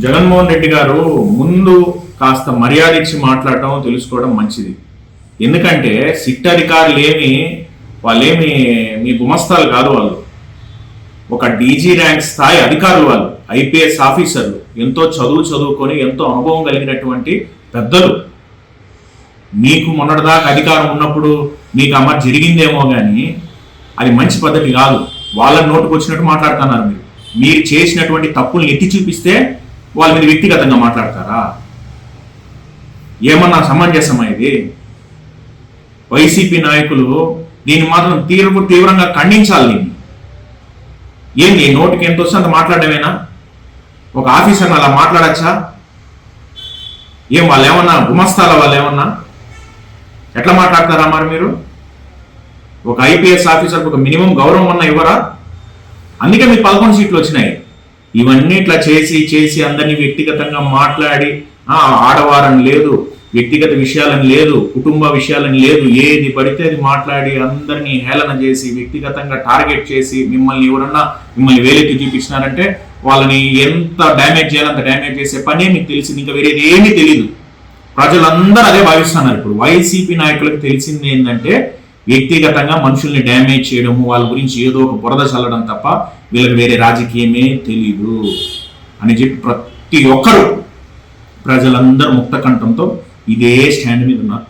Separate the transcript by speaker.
Speaker 1: జగన్మోహన్ రెడ్డి గారు ముందు కాస్త మర్యాద ఇచ్చి మాట్లాడటం తెలుసుకోవడం మంచిది. ఎందుకంటే సిట్ అధికారులు ఏమి వాళ్ళేమి మీ గుమస్తాలు కాదు వాళ్ళు. ఒక డీజీ ర్యాంక్ స్థాయి అధికారులు వాళ్ళు ఐపీఎస్ ఆఫీసర్లు ఎంతో చదువు చదువుకొని ఎంతో అనుభవం కలిగినటువంటి పెద్దలు. మీకు మొన్నటిదాకా అధికారం ఉన్నప్పుడు మీకు అమ్మ జరిగిందేమో కానీ అది మంచి పద్ధతి కాదు. వాళ్ళ నోటుకు వచ్చినట్టు మాట్లాడుతున్నారు మీరు. మీరు చేసినటువంటి తప్పుల్ని ఎత్తి చూపిస్తే వాళ్ళ మీద వ్యక్తిగతంగా మాట్లాడతారా? ఏమన్నా సమంజసమా ఇది? వైసీపీ నాయకులు దీన్ని మాత్రం తీవ్ర తీవ్రంగా ఖండించాలి దీన్ని. ఏంది నోటికి ఎంత వస్తే అంత మాట్లాడమేనా ఒక ఆఫీసర్ని అలా మాట్లాడచ్చా? ఏం వాళ్ళు ఏమన్నా గుమస్తాల వాళ్ళు ఏమన్నా? ఎట్లా మాట్లాడతారా మరి మీరు? ఒక ఐపీఎస్ ఆఫీసర్కి ఒక మినిమం గౌరవం అన్న ఇవ్వరా? అందుకే మీకు పదకొండు సీట్లు వచ్చినాయి. ఇవన్నీ ఇట్లా చేసి చేసి అందరినీ వ్యక్తిగతంగా మాట్లాడి ఆడవారని లేదు వ్యక్తిగత విషయాలని లేదు కుటుంబ విషయాలని లేదు ఏది పడితే అది మాట్లాడి అందరినీ హేళన చేసి వ్యక్తిగతంగా టార్గెట్ చేసి మిమ్మల్ని ఎవరన్నా మిమ్మల్ని వేలెత్తి చూపించినారంటే వాళ్ళని ఎంత డ్యామేజ్ చేయాలంత డ్యామేజ్ చేసే పనే మీకు తెలిసింది. ఇంకా వేరేది ఏమీ తెలియదు ప్రజలందరూ అదే భావిస్తున్నారు ఇప్పుడు. వైసీపీ నాయకులకు తెలిసింది ఏంటంటే వ్యక్తిగతంగా మనుషుల్ని డ్యామేజ్ చేయడము వాళ్ళ గురించి ఏదో ఒక బురద చల్లడం తప్ప వీళ్ళకి వేరే రాజకీయమే తెలీదు అని చెప్పి ప్రతి ఒక్కరు ప్రజలందరూ ముక్త కంఠంతో ఇదే స్టాండ్ మీద ఉన్నారు.